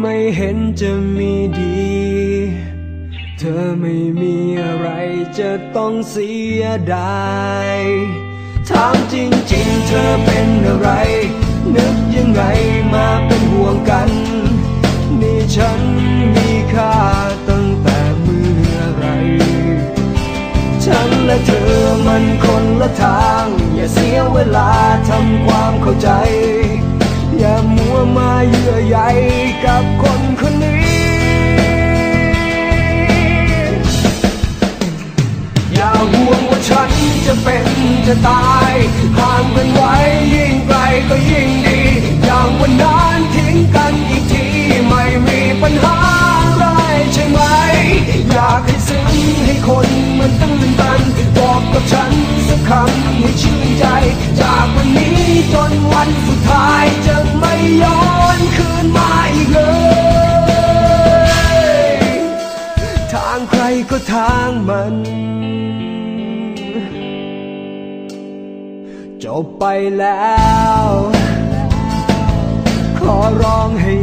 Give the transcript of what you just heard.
ไม่เห็นจะมีดี เธอไม่มีอะไรจะต้องเสียดายถามจริงๆ เธอเป็นอะไร นึกยังไงมาเป็นห่วงกัน นี่ฉันมีค่าตั้งแต่เมื่อไร ฉันและเธอมันคนละทาง อย่าเสียเวลาทำความเข้าใจ กับคนคนนี้ อย่าห่วงว่าฉันจะเป็นจะตาย ห่างกันไว้ยิ่งไกลก็ยิ่งดี อย่างวันนั้นทิ้งกันอีกทีไม่มีปัญหาอะไรใช่ไหม อยากให้ซึ้งให้คนมันตื่นตัน บอกกับฉันสักคำให้ชื่นใจ จากวันนี้จนวันสุดท้าย ก็ทางมัน จบไปแล้ว ขอร้องให้